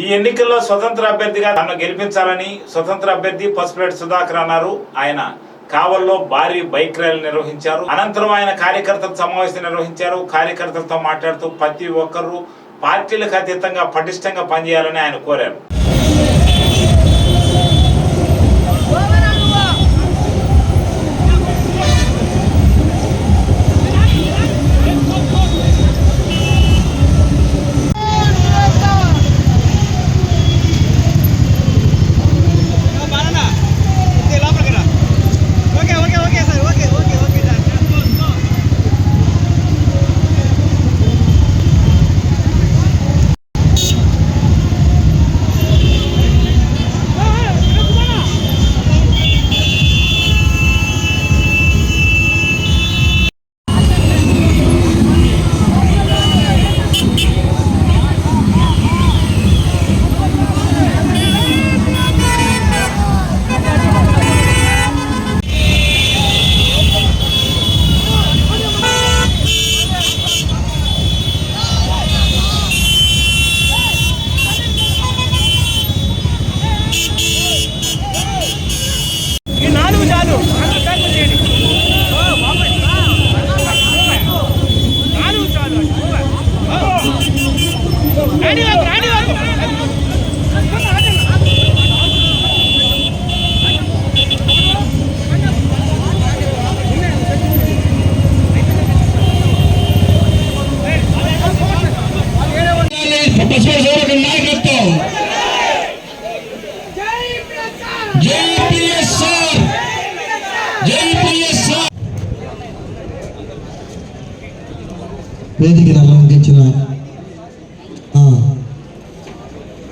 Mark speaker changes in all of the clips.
Speaker 1: ఈ ఎన్నికల్లో స్వతంత్ర అభ్యర్థిగా తనను గెలిపించాలని స్వతంత్ర అభ్యర్థి పసుపులేటి సుధాకర్ అన్నారు. ఆయన కావల్లో భారీ బైక్ ర్యాలీ నిర్వహించారు. అనంతరం ఆయన కార్యకర్తల సమావేశం నిర్వహించారు. కార్యకర్తలతో మాట్లాడుతూ ప్రతి ఒక్కరూ పార్టీలకు అతీతంగా పటిష్టంగా పనిచేయాలని ఆయన కోరారు.
Speaker 2: వేదికను అలంకరించిన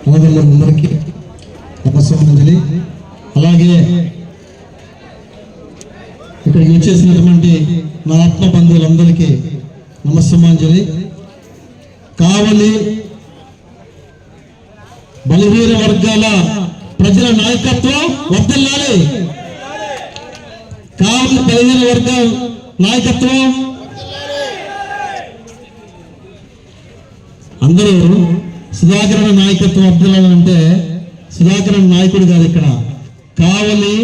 Speaker 2: అన్నదమ్ములందరికీ నమస్కారాంజలి అలాగే ఇక్కడికి వచ్చేసినటువంటి నా ఆత్మ బంధువులందరికీ నమస్సమాంజలి కావలి బలహీన వర్గాల ప్రజల నాయకత్వం వర్దిల్లాలి కావలి బలహీన వర్గం నాయకత్వం అందరూ సుధాకరణ నాయకత్వం వర్దిల్లాలంటే సుధాకరణ నాయకుడు కాదు ఇక్కడ. కావలి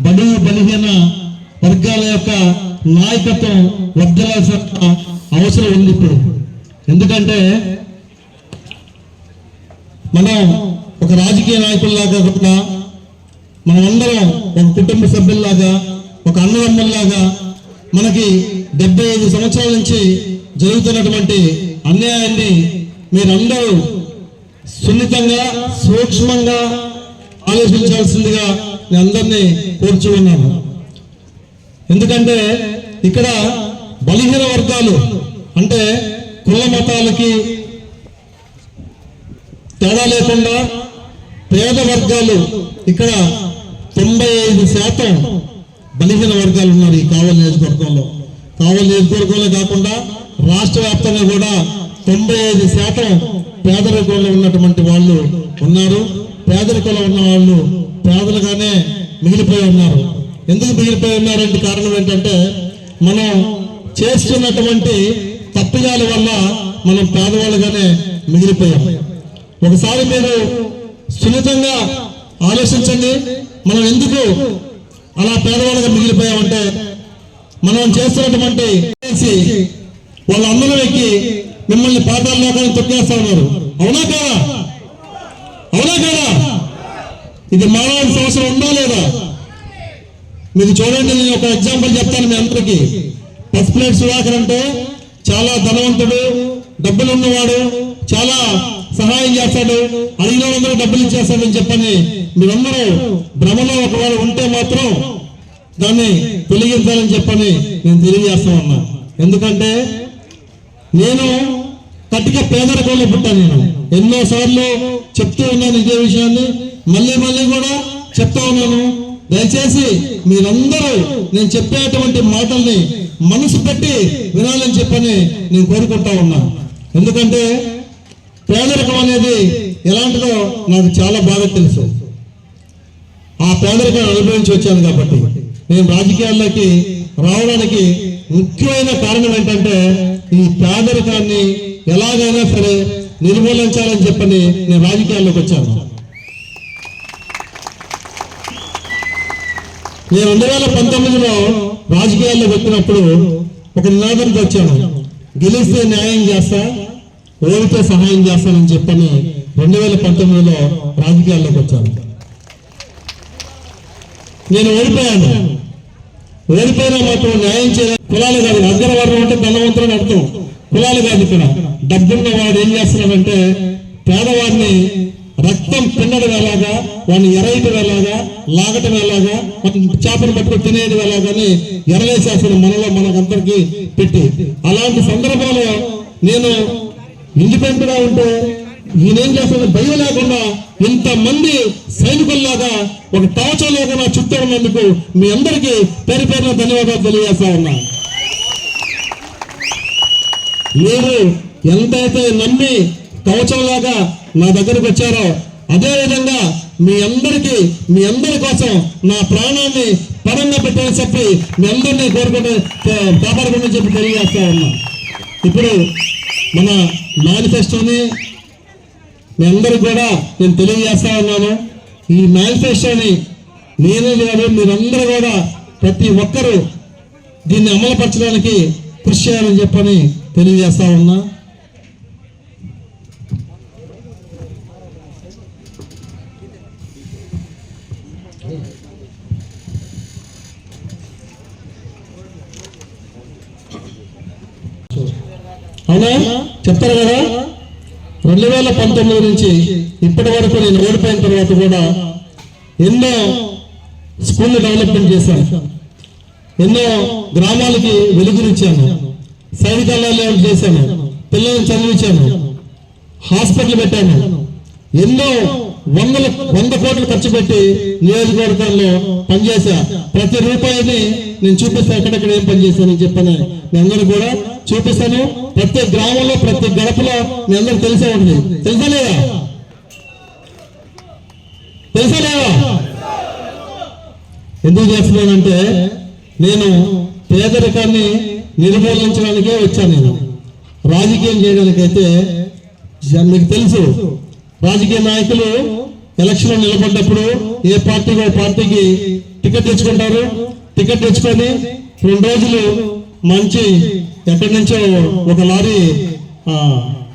Speaker 2: బడు బలహీన వర్గాల యొక్క నాయకత్వం వర్దిల్లాల్సిన అవసరం ఉంది ఇప్పుడు. ఎందుకంటే మనం ఒక రాజకీయ నాయకుల్లాగా కాకుండా మనమందరం ఒక కుటుంబ సభ్యుల్లాగా ఒక అన్నదమ్ముల్లాగా మనకి డెబ్బై ఐదు సంవత్సరాల నుంచి జరుగుతున్నటువంటి అన్యాయాన్ని మీరందరూ సున్నితంగా సూక్ష్మంగా ఆలోచించాల్సిందిగా నేను అందరినీ కోరుచు ఉన్నాను. ఎందుకంటే ఇక్కడ బలహీన వర్గాలు అంటే కుల మతాలకి తేడా లేకుండా పేద వర్గాలు ఇక్కడ తొంభై ఐదు శాతం బలహీన వర్గాలు ఉన్నారు ఈ కావలి నియోజకవర్గంలో. కావలి నియోజకవర్గంలో కాకుండా రాష్ట్ర వ్యాప్తంగా కూడా తొంభై ఐదు శాతం పేదరికంలో ఉన్నటువంటి వాళ్ళు ఉన్నారు. పేదరికంలో ఉన్న వాళ్ళు పేదలుగానే మిగిలిపోయి ఉన్నారు. ఎందుకు మిగిలిపోయి ఉన్నారంటే కారణం ఏంటంటే మనం చేస్తున్నటువంటి తప్పిదాల వల్ల మనం పేదవాళ్ళుగానే మిగిలిపోయాం. ఒకసారి మీరు సున్నితంగా ఆలోచించండి. మనం ఎందుకు అలా పేదవాళ్ళుగా మిగిలిపోయామంటే మనం చేస్తున్నటువంటి వాళ్ళ వాళ్ళందరూ ఎక్కి మిమ్మల్ని పాతాల్లోకాన్ని తొక్కేస్తా ఉన్నారు. అవునా కదా? అవునా కదా? ఇది మానవ అవసరం ఉందా లేదా? మీరు చూడండి నేను ఒక ఎగ్జాంపుల్ చెప్తాను మీ అందరికి. ప్లేట్ సుధాకర్ అంటే చాలా ధనవంతుడు డబ్బులు ఉన్నవాడు చాలా సహాయం చేస్తాడు అడిగిన వాళ్ళందరూ డబ్బులు ఇచ్చేస్తాడని చెప్పని మీరందరూ భ్రమలో ఒకవేళ ఉంటే మాత్రం దాన్ని తొలగించాలని చెప్పని నేను తెలియజేస్తా ఉన్నా. ఎందుకంటే నేను కటిక పేదరికంలో పుట్టాను నేను. ఎన్నోసార్లు చెప్తూ ఉన్నాను ఇదే విషయాన్ని. మళ్ళీ మళ్ళీ కూడా చెప్తా ఉన్నాను. దయచేసి మీరందరూ నేను చెప్పేటువంటి మాటల్ని మనసు పెట్టి వినాలని చెప్పని నేను కోరుకుంటా ఉన్నా. ఎందుకంటే పేదరికం అనేది ఎలాంటిదో నాకు చాలా బాగా తెలుసు. ఆ పేదరికాన్ని అనుభవించి వచ్చాను కాబట్టి. నేను రాజకీయాల్లోకి రావడానికి ముఖ్యమైన కారణం ఏంటంటే ఈ పేదరికాన్ని ఎలాగైనా సరే నిర్మూలించాలని చెప్పని నేను రాజకీయాల్లోకి వచ్చాను. నేను రెండు వేల పంతొమ్మిదిలో రాజకీయాల్లో వచ్చినప్పుడు ఒక నినాదంతో వచ్చాను. గెలిస్తే న్యాయం చేస్తా ఓడితే సహాయం చేస్తానని చెప్పని రెండు వేల పంతొమ్మిదిలో రాజకీయాల్లోకి వచ్చాను. నేను ఓడిపోయాను. ఓడిపోయినా మాత్రం న్యాయం చేయాలి. కులాలు కాదు అగ్రవర్ణం అంటే ధనవంతులు అర్థం. కులాలు కాదు ఇక్కడ. డబ్బున్న వాడు ఏం చేస్తున్నాడంటే పేదవాడిని రక్తం పిండడం ఎలాగా వాడిని ఎరయటం ఎలాగా లాగటం ఎలాగా చేపను చేపలు పట్టుకొని ఎలాగని ఎరలేసేస్తాడు మనలో మనకందరికీ పెట్టి. అలాంటి సందర్భంలో నేను ఇండిపెండెంట్గా ఉంటే నేనేం చేస్తాను భయం లేకుండా ఇంతమంది సైనికుల్లాగా ఒక టాచో లేకుండా చుట్టూ ఉన్నందుకు మీ అందరికీ పేరు పేరున ధన్యవాదాలు తెలియజేస్తా ఉన్నా. మీరు ఎంతైతే నమ్మి కవచంలాగా నా దగ్గరకు వచ్చారో అదే విధంగా మీ అందరికీ మీ అందరి కోసం నా ప్రాణాన్ని పరంగా పెట్టాలని చెప్పి మీ అందరినీ కోరుకుంటే కాపాడుకుంటే చెప్పి తెలియజేస్తా ఉన్నా. ఇప్పుడు మన మేనిఫెస్టోని మీ అందరికి కూడా నేను తెలియజేస్తా ఉన్నాను. ఈ మేనిఫెస్టోని నేనే కాదు మీరందరూ కూడా ప్రతి ఒక్కరూ దీన్ని అమలుపరచడానికి కృషి చేయాలని చెప్పని తెలియజేస్తా ఉన్నా. అవునా? చెప్తారు కదా? రెండు వేల పంతొమ్మిది నుంచి ఇప్పటి వరకు నేను ఓడిపోయిన తర్వాత కూడా ఎన్నో స్కూల్ డెవలప్మెంట్ చేశాను. ఎన్నో గ్రామాలకి వెలుగునిచ్చాను. సైనికాలయాలు చేశాను. పిల్లల్ని చదివించాను. హాస్పిటల్ పెట్టాను. ఎన్నో వందల వంద కోట్లు ఖర్చు పెట్టి నియోజకవర్గాల్లో పనిచేశా ప్రతి రూపాయిని నేను చూపిస్తాను ఎక్కడెక్కడ ఏం పనిచేశానని చెప్పాను. మీ అందరూ కూడా చూపిస్తాను. ప్రతి గ్రామంలో ప్రతి గడపలో మీ అందరూ తెలిసే ఉంటుంది. తెలుసా లేదా? తెలుసా లేదా? ఎందుకు చేస్తున్నానంటే నేను పేదరికాన్ని నిర్మూలించడానికే వచ్చాను నేను. రాజకీయం చేయడానికైతే మీకు తెలుసు రాజకీయ నాయకులు ఎలక్షన్ నిలబడ్డప్పుడు ఏ పార్టీకి ఓ పార్టీకి టికెట్ తెచ్చుకుంటారు? టికెట్ తెచ్చుకొని రెండు రోజులు మంచి ఎక్కడి నుంచో ఒక లారీ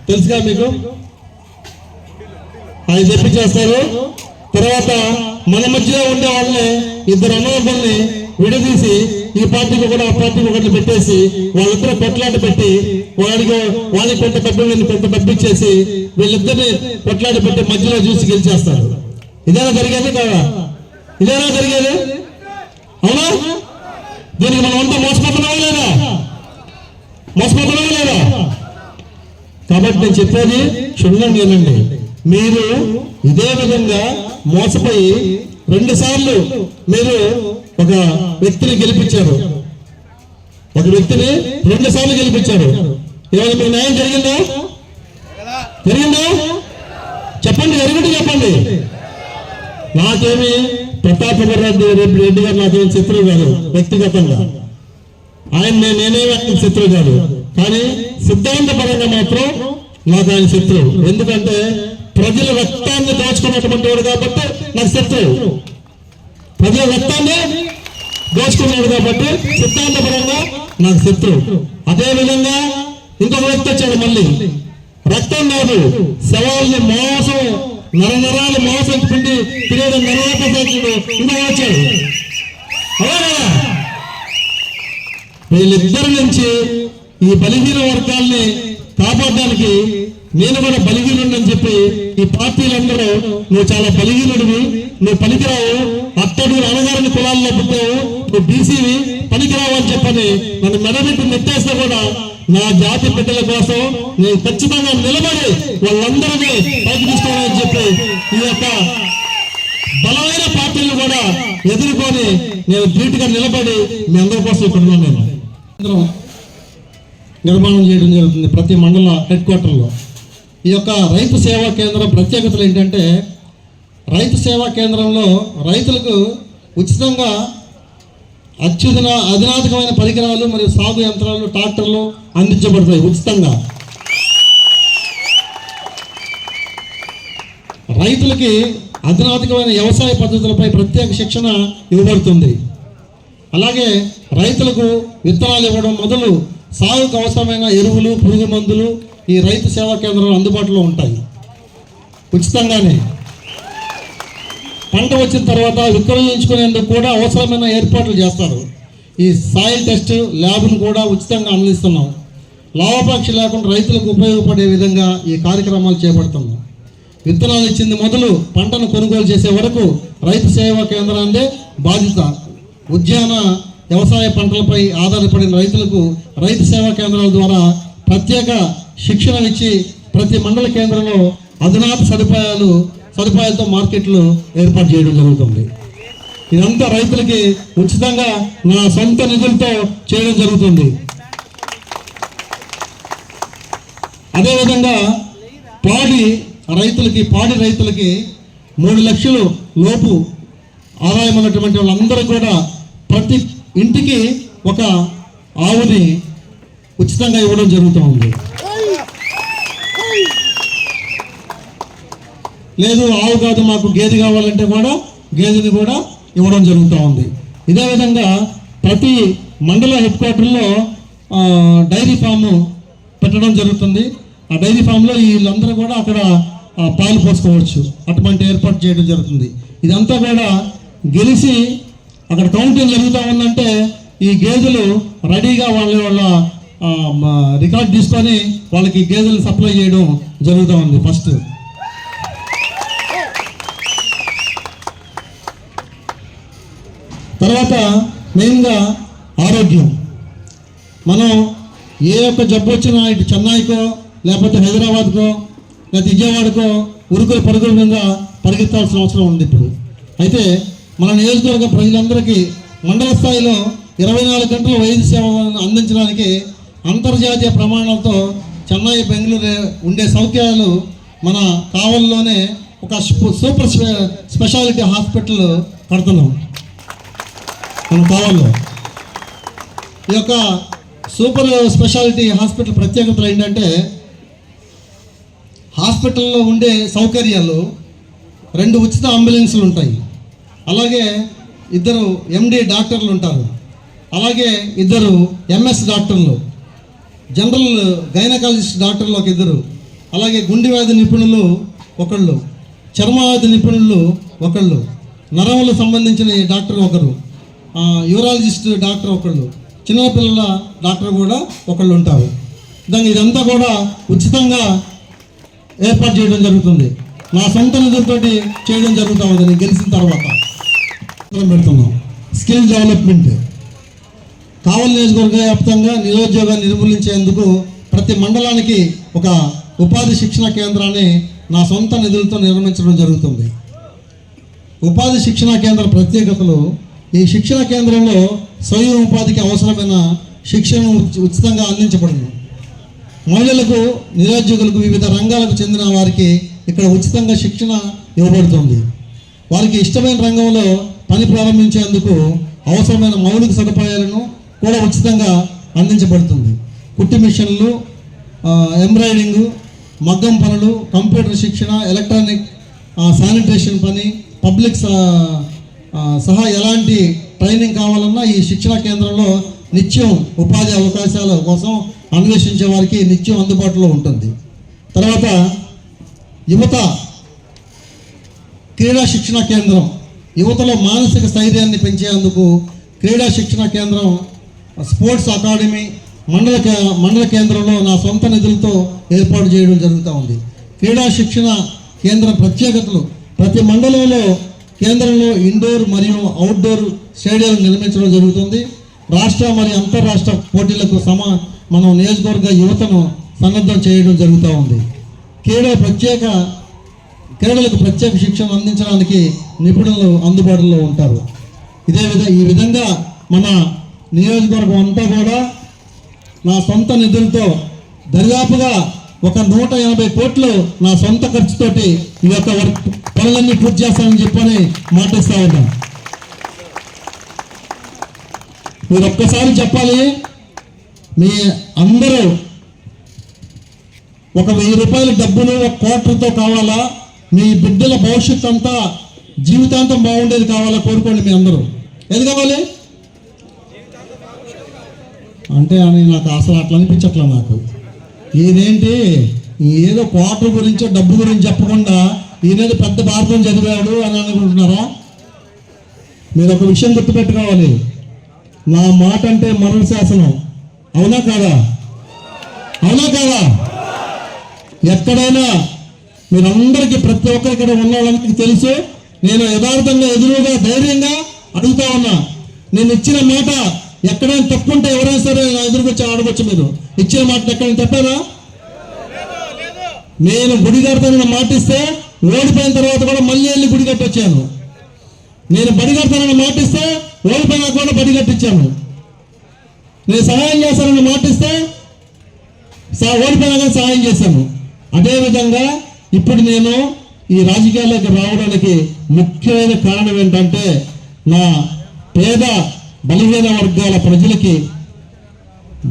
Speaker 2: తెలుసుగా మీకు? ఆయన చెప్పి చేస్తారు తర్వాత మన మధ్యలో ఉండే వాళ్ళని ఇద్దరు అన్నదమ్ముల్ని విడదీసి ఈ పార్టీకి కూడా ఆ పార్టీకి ఒకటి పెట్టేసి వాళ్ళిద్దరు పొట్లాట పెట్టి వాడికి వాళ్ళకి కొంత డబ్బులు వీళ్ళకి కొంత డబ్బు ఇచ్చేసి వీళ్ళిద్దరిని పొట్లాట పెట్టి మధ్యలో చూసి గెలిచేస్తారు. ఇదేనా జరిగేది కాదా ఇదేనా జరిగేది? అవునా? దీనికి మనం అంతా మోసపోతున్నావా లేదా? మోసపోతున్నావా లేదా? కాబట్టి నేను చెప్పేది క్షుణ్ణంగా వినండి. మీరు ఇదే విధంగా మోసపోయి రెండు సార్లు మీరు ఒక వ్యక్తిని గెలిపించారు. ఒక వ్యక్తిని రెండు సార్లు గెలిపించారు. ఇవాళ మీ న్యాయం జరిగిందా? జరిగిందా? చెప్పండి జరిగింది చెప్పండి. నాకేమి ప్రతాప్ రెడ్డి రెడ్డి గారు నాకేం శత్రువు కాదు వ్యక్తిగతంగా. ఆయన నేనే ఆయన శత్రువు కాదు. కానీ సిద్ధాంతపరంగా మాత్రం నాకు ఆయన శత్రువు. ఎందుకంటే ప్రజల రక్తాన్ని దాచుకున్నటువంటి వాడు కాబట్టి నాకు శత్రువు. ప్రజల రక్తాన్ని దోచుకున్నాడు కాబట్టి సిద్ధాంతపరంగా నాకు శత్రువు అదే విధంగా ఇంకొక వ్యక్తి వచ్చాడు మళ్ళీ. రక్తం కాదు శవాల్ని మోసం నరనరాలు మోసం పిండి తినేది నరలోపేసాడు ఇంకొక వచ్చాడు వీళ్ళిద్దరి నుంచి ఈ బలిహీన వర్గాల్ని కాపాడడానికి నేను కూడా బలహీనుడని చెప్పి ఈ పార్టీలందరూ నువ్వు చాలా బలిహీనుడివి నువ్వు పనికిరావు అత్తడు అనగారిని కులాల్లో పుట్టావు నువ్వు బీసీవి పనికిరావు చెప్పని నన్ను మెడబెట్టి నెట్టేస్తే కూడా నా జాతి బిడ్డల కోసం నేను ఖచ్చితంగా నిలబడి వాళ్ళందరినీ పైకి తీసుకోవాలని చెప్పి ఈ యొక్క బలమైన పార్టీలు కూడా ఎదుర్కొని నేను ధీటుగా నిలబడి మీ అందరి కోసం ఇక్కడ నేను. నిర్మాణం చేయడం జరుగుతుంది ప్రతి మండల హెడ్ క్వార్టర్లో. ఈ యొక్క రైతు సేవా కేంద్రం ప్రత్యేకతలు ఏంటంటే రైతు సేవా కేంద్రంలో రైతులకు ఉచితంగా అత్యుధన అధునాతకమైన పరికరాలు మరియు సాగు యంత్రాలు ట్రాక్టర్లు అందించబడతాయి ఉచితంగా. రైతులకి అధునాతకమైన వ్యవసాయ పద్ధతులపై ప్రత్యేక శిక్షణ ఇవ్వబడుతుంది. అలాగే రైతులకు విత్తనాలు ఇవ్వడం మొదలు సాగుకు అవసరమైన ఎరువులు పురుగు మందులు ఈ రైతు సేవా కేంద్రాలు అందుబాటులో ఉంటాయి. ఉచితంగానే. పంట వచ్చిన తర్వాత విక్రయించుకునేందుకు కూడా అవసరమైన ఏర్పాట్లు చేస్తారు. ఈ సాయిల్ టెస్ట్ ల్యాబ్ను కూడా ఉచితంగా అందిస్తున్నాం. లాభాపేక్ష లేకుండా రైతులకు ఉపయోగపడే విధంగా ఈ కార్యక్రమాలు చేపడుతున్నాం. విత్తనాలు ఇచ్చింది మొదలు పంటను కొనుగోలు చేసే వరకు రైతు సేవా కేంద్రాన్నే బాధ్యత ఉద్యాన వ్యవసాయ పంటలపై ఆధారపడిన రైతులకు రైతు సేవా కేంద్రాల ద్వారా ప్రత్యేక శిక్షణ ఇచ్చి ప్రతి మండల కేంద్రంలో అధునాత సదుపాయాలు సదుపాయాలతో మార్కెట్లు ఏర్పాటు చేయడం జరుగుతుంది. ఇదంతా రైతులకి ఉచితంగా నా సొంత నిధులతో చేయడం జరుగుతుంది. అదేవిధంగా పాడి రైతులకి పాడి రైతులకి మూడు లక్షలు లోపు ఆదాయం ఉన్నటువంటి వాళ్ళందరూ కూడా ప్రతి ఇంటికి ఒక ఆవుని ఉచితంగా ఇవ్వడం జరుగుతూ ఉంది. లేదు ఆవు కాదు మాకు గేదె కావాలంటే కూడా గేదెని కూడా ఇవ్వడం జరుగుతూ ఉంది. ఇదే విధంగా ప్రతి మండల హెడ్ క్వార్టర్లో డైరీ ఫామ్ పెట్టడం జరుగుతుంది. ఆ డైరీ ఫామ్లో వీళ్ళందరూ కూడా అక్కడ పాలు పోసుకోవచ్చు. అటువంటి ఏర్పాటు చేయడం జరుగుతుంది. ఇదంతా కూడా గెలిచి అక్కడ కౌంటింగ్ జరుగుతూ ఉందంటే ఈ గేదెలు రెడీగా వాళ్ళ వాళ్ళ రికార్డ్ తీసుకొని వాళ్ళకి గేదెలు సప్లై చేయడం జరుగుతూ ఉంది ఫస్ట్. తర్వాత మెయిన్గా ఆరోగ్యం. మనం ఏ ఒక్క జబ్బు వచ్చినా ఇటు చెన్నైకో లేకపోతే హైదరాబాద్కో లేకపోతే విజయవాడకో ఉరుకుల పరుగుల మీద పరిగెత్తాల్సిన అవసరం ఉంది ఇప్పుడు. అయితే మన నియోజకవర్గ ప్రజలందరికీ మండల స్థాయిలో ఇరవై నాలుగు గంటల వైద్య సేవలను అందించడానికి అంతర్జాతీయ ప్రమాణాలతో చెన్నై బెంగళూరు ఉండే సౌకర్యాలు మన కావల్లోనే ఒక సూపర్ స్పె- స్పెషాలిటీ హాస్పిటల్ కడుతున్నాం. మన కావాలో ఈ యొక్క సూపర్ స్పెషాలిటీ హాస్పిటల్ ప్రత్యేకతలు ఏంటంటే హాస్పిటల్లో ఉండే సౌకర్యాలు రెండు ఉచిత అంబులెన్సులు ఉంటాయి. అలాగే ఇద్దరు ఎండి డాక్టర్లు ఉంటారు. అలాగే ఇద్దరు ఎంఎస్ డాక్టర్లు జనరల్ గైనకాలజిస్ట్ డాక్టర్లు ఒక ఇద్దరు అలాగే గుండె వ్యాధి నిపుణులు ఒకళ్ళు చర్మవ్యాధి నిపుణులు ఒకళ్ళు నరములకు సంబంధించిన డాక్టర్ ఒకరు. యూరాలజిస్ట్ డాక్టర్ ఒకళ్ళు. చిన్నపిల్లల డాక్టర్ కూడా ఒకళ్ళు ఉంటారు. దాన్ని ఇదంతా కూడా ఉచితంగా ఏర్పాటు చేయడం జరుగుతుంది. నా సొంత నిధులతోటి చేయడం జరుగుతూ ఉంది. నేను గెలిచిన తర్వాత పెడుతున్నాం. స్కిల్ డెవలప్మెంట్ కావలి నియోజకవర్గ వ్యాప్తంగా నిరుద్యోగాన్ని నిర్మూలించేందుకు ప్రతి మండలానికి ఒక ఉపాధి శిక్షణ కేంద్రాన్ని నా సొంత నిధులతో నిర్మించడం జరుగుతుంది. ఉపాధి శిక్షణ కేంద్ర ప్రత్యేకతలు ఈ శిక్షణ కేంద్రంలో స్వయం ఉపాధికి అవసరమైన శిక్షణ ఉచితంగా అందించబడును. మహిళలకు నిరుద్యోగులకు వివిధ రంగాలకు చెందిన వారికి ఇక్కడ ఉచితంగా శిక్షణ ఇవ్వబడుతుంది. వారికి ఇష్టమైన రంగంలో పని ప్రారంభించేందుకు అవసరమైన మౌలిక సదుపాయాలను కూడా ఉచితంగా అందించబడుతుంది. కుట్టి మిషన్లు ఎంబ్రాయిడింగ్ మగ్గం పనులు కంప్యూటర్ శిక్షణ ఎలక్ట్రానిక్ శానిటేషన్ పని పబ్లిక్ సా సహా ఎలాంటి ట్రైనింగ్ కావాలన్నా ఈ శిక్షణ కేంద్రంలో నిత్యం ఉపాధి అవకాశాల కోసం అన్వేషించే వారికి నిత్యం అందుబాటులో ఉంటుంది. తర్వాత యువత క్రీడా శిక్షణ కేంద్రం. యువతలో మానసిక స్థైర్యాన్ని పెంచేందుకు క్రీడా శిక్షణ కేంద్రం స్పోర్ట్స్ అకాడమీ మండల కే- మండల కేంద్రంలో నా సొంత నిధులతో ఏర్పాటు చేయడం జరుగుతూ ఉంది. క్రీడా శిక్షణ కేంద్రం ప్రత్యేకతలు. ప్రతి మండలంలో కేంద్రంలో ఇండోర్ మరియు అవుట్డోర్ స్టేడియం నిర్మించడం జరుగుతుంది. రాష్ట్ర మరియు అంతర్రాష్ట్ర పోటీలకు సమ మనం నియోజకవర్గ యువతను సన్నద్ధం చేయడం జరుగుతూ ఉంది. క్రీడా ప్రత్యేక క్రీడలకు ప్రత్యేక శిక్షణ అందించడానికి నిపుణులు అందుబాటులో ఉంటారు. ఇదే విధ ఈ విధంగా మన నియోజకవర్గం అంతా కూడా నా సొంత నిధులతో దరిదాపుగా ఒక నూట యాభై కోట్లు నా సొంత ఖర్చుతోటి ఈ యొక్క వర్క్ పనులన్నీ పూర్తి చేస్తానని చెప్పని మాటిస్తా ఉన్నాం. మీరు ఒక్కసారి చెప్పాలి మీ అందరూ ఒక వెయ్యి రూపాయల డబ్బులు ఒక కోట్లతో కావాలా? మీ బిడ్డల భవిష్యత్తు అంతా జీవితాంతం బాగుండేది కావాలా? కోరుకోండి మీ అందరూ. ఏది కావాలి? అంటే అని నాకు అసలు అట్లా అనిపించట్లా నాకు. ఈయనేంటి? ఏదో క్వార్టర్ గురించి డబ్బు గురించి చెప్పకుండా ఈయనేదో పెద్ద భారతం చదివాడు అని అనుకుంటున్నారా? మీరు ఒక విషయం గుర్తుపెట్టుకోవాలి. నా మాట అంటే మరణ శాసనం అవునా కాదా? అవునా కాదా? ఎక్కడైనా మీరందరికీ ప్రతి ఒక్కరి ఇక్కడ ఉన్న వాళ్ళకి తెలుసు నేను యథార్థంగా ఎదురుగా ధైర్యంగా అడుగుతా ఉన్నా. నేను ఇచ్చిన మాట ఎక్కడైనా తప్పు ఉంటే ఎవరైనా సరే ఎదురుకొచ్చి ఆడవచ్చు మీరు. ఇచ్చే మాట ఎక్కడైనా తప్పేనా? నేను గుడి కడతానని మాట ఇస్తే ఓడిపోయిన తర్వాత కూడా మళ్ళీ వెళ్ళి గుడి కట్టొచ్చాను నేను బడి కడతానని మాట ఇస్తే ఓడిపోయినా కూడా బడి కట్టించాను నేను సహాయం చేస్తానని మాట ఇస్తే ఓడిపోయినా కానీ సహాయం చేశాను. అదేవిధంగా ఇప్పుడు నేను ఈ రాజకీయాల్లోకి రావడానికి ముఖ్యమైన కారణం ఏంటంటే నా పేద బలహీన వర్గాల ప్రజలకి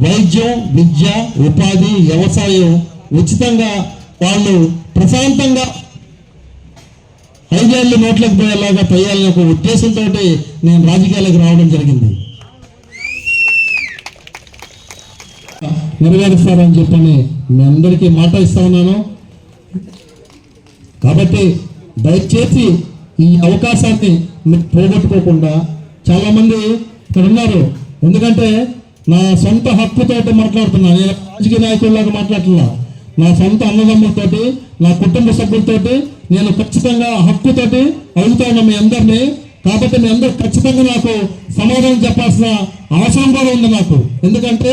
Speaker 2: వైద్యం విద్య ఉపాధి వ్యవసాయం ఉచితంగా వాళ్ళు ప్రశాంతంగా ఐదేళ్ళు నోట్లకు పోయేలాగా పోయాలనే ఒక ఉద్దేశంతో నేను రాజకీయాలకు రావడం జరిగింది. నెరవేరుస్తారని చెప్పని మీ అందరికీ మాట ఇస్తా ఉన్నాను. కాబట్టి దయచేసి ఈ అవకాశాన్ని మీరు పోగొట్టుకోకుండా చాలామంది ఇక్కడ ఉన్నారు ఎందుకంటే నా సొంత హక్కుతో మాట్లాడుతున్నా. నేను రాజకీయ నాయకుల్లాగా మాట్లాడుతున్నా. నా సొంత అన్నదమ్ములతోటి నా కుటుంబ సభ్యులతోటి నేను ఖచ్చితంగా హక్కుతోటి అడుగుతా మీ అందరినీ. కాబట్టి మీ అందరూ ఖచ్చితంగా నాకు సమాధానం చెప్పాల్సిన అవసరం కూడా ఉంది నాకు. ఎందుకంటే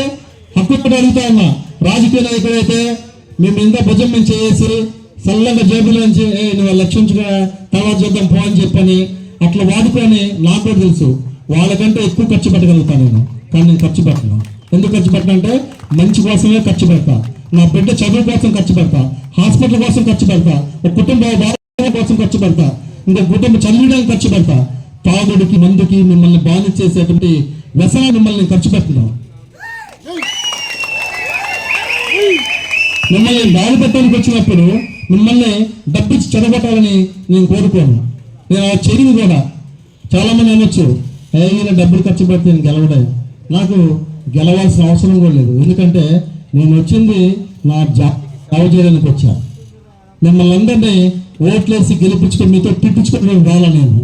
Speaker 2: హక్కుతో అడుగుతా ఉన్నా. రాజకీయ నాయకుడైతే మేము ఇంత భుజం మేము చేసి చల్లగా జేబులో నుంచి నువ్వు లక్ష్యించుగా తర్వాత చూద్దాం పో అని చెప్పని అట్లా వాడుకొని నాకు కూడా తెలుసు. వాళ్ళకంటే ఎక్కువ ఖర్చు పెట్టగలుగుతాను నేను. కానీ నేను ఖర్చు పెట్టను. ఎందుకు ఖర్చు పెట్టనంటే మంచి కోసమే ఖర్చు పెడతా. నా బిడ్డ చదువు కోసం ఖర్చు పెడతా. హాస్పిటల్ కోసం ఖర్చు పెడతా. ఒక కుటుంబ కోసం ఖర్చు పెడతా. ఇంకా కుటుంబ చదివడానికి ఖర్చు పెడతా. తాగుడికి మందుకి మిమ్మల్ని బాధ చేసేటువంటి వ్యసనాలు మిమ్మల్ని ఖర్చు పెడుతున్నాం మిమ్మల్ని బాధ పెట్టడానికి వచ్చినప్పుడు మిమ్మల్ని డబ్బిచ్చి చెడగొట్టాలని నేను కోరుకోను. నేను ఆ చెరివి కూడా చాలా మంది అనొచ్చు. ఏ డబ్బులు ఖర్చు పెడితే నేను గెలవడే. నాకు గెలవాల్సిన అవసరం కూడా లేదు. ఎందుకంటే నేను వచ్చింది నా జాబ్ చేయడానికి వచ్చా. మిమ్మల్ని అందరినీ ఓట్లేసి గెలిపించుకొని మీతో తిట్టించుకోవడం రాలా నేను.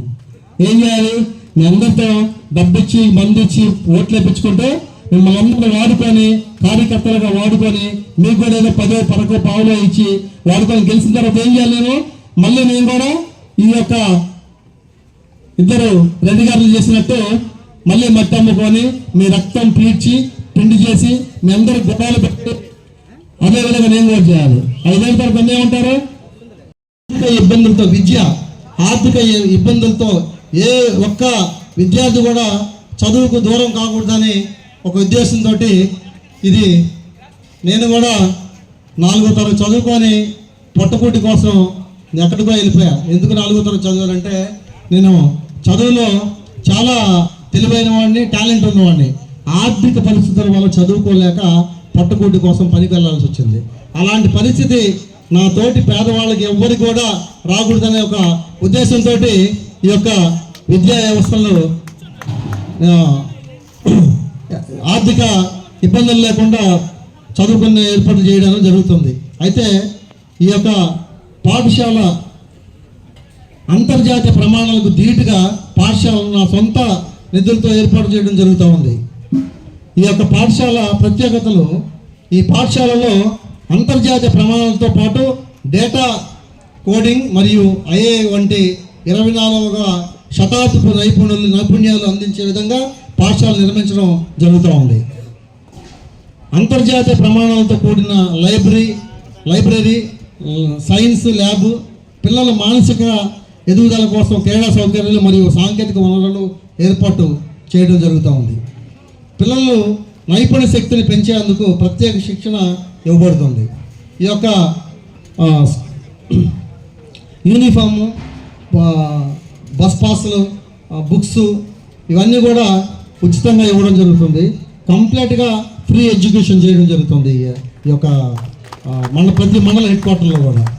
Speaker 2: ఏం చేయాలి? మీ అందరితో డబ్బిచ్చి ఇచ్చి ఓట్లు వేయించుకుంటే మిమ్మల్ని అందరిని వాడుకొని కార్యకర్తలుగా వాడుకొని మీకు కూడా ఏదో పదో పరకో పావులో ఇచ్చి వాడుకొని గెలిచిన తర్వాత ఏం చేయాలి నేను? మళ్ళీ నేను కూడా ఈ యొక్క ఇద్దరు రెడ్డి గారు చేసినట్టు మళ్ళీ మట్టి అమ్ముకొని మీ రక్తం పీడ్చి పిండి చేసి మీ అందరు గొప్పలు పెట్టి అదే విధంగా నేను కూడా చేయాలి. ఐదేళ్ళ తర్వాత ఎన్ని ఏమంటారు? ఆర్థిక ఇబ్బందులతో విద్య ఆర్థిక ఇబ్బందులతో ఏ ఒక్క విద్యార్థి కూడా చదువుకు దూరం కాకూడదని ఒక ఉద్దేశంతో ఇది నేను కూడా నాలుగో తరగతి చదువుకొని పొట్టపూటి కోసం నేను ఎక్కడికో వెళ్ళిపోయా. ఎందుకు నాలుగో తరగతి చదవాలంటే నేను చదువులో చాలా తెలివైన వాడిని టాలెంట్ ఉన్నవాడిని. ఆర్థిక పరిస్థితుల వల్ల చదువుకోలేక పట్టుకోటి కోసం పనికి వెళ్ళాల్సి వచ్చింది. అలాంటి పరిస్థితి నా తోటి పేదవాళ్ళకి ఎవ్వరికి కూడా రాకూడదనే ఒక ఉద్దేశంతో ఈ యొక్క విద్యా వ్యవస్థలో ఆర్థిక ఇబ్బందులు లేకుండా చదువుకునే ఏర్పాటు చేయడం జరుగుతుంది. అయితే ఈ యొక్క పాఠశాల అంతర్జాతీయ ప్రమాణాలకు ధీటుగా పాఠశాలను నా సొంత నిధులతో ఏర్పాటు చేయడం జరుగుతూ ఉంది. ఈ యొక్క పాఠశాల ప్రత్యేకతలు ఈ పాఠశాలలో అంతర్జాతీయ ప్రమాణాలతో పాటు డేటా కోడింగ్ మరియు ఐఏ వంటి ఇరవై నాలుగవ శతాబ్దపు నైపుణ్యాలు నైపుణ్యాలు అందించే విధంగా పాఠశాల నిర్మించడం జరుగుతూ ఉంది. అంతర్జాతీయ ప్రమాణాలతో కూడిన లైబ్రరీ లైబ్రరీ సైన్స్ ల్యాబ్ పిల్లల మానసిక ఎదుగుదల కోసం క్రీడా సౌకర్యాలు మరియు సాంకేతిక వనరులు ఏర్పాటు చేయడం జరుగుతూ ఉంది. పిల్లలు నైపుణ్య శక్తిని పెంచేందుకు ప్రత్యేక శిక్షణ ఇవ్వబడుతుంది. ఈ యొక్క యూనిఫాము బస్ పాసులు బుక్స్ ఇవన్నీ కూడా ఉచితంగా ఇవ్వడం జరుగుతుంది. కంప్లీట్గా ఫ్రీ ఎడ్యుకేషన్ చేయడం జరుగుతుంది ఈ- యొక్క మన ప్రతి మండల హెడ్ క్వార్టర్లో కూడా.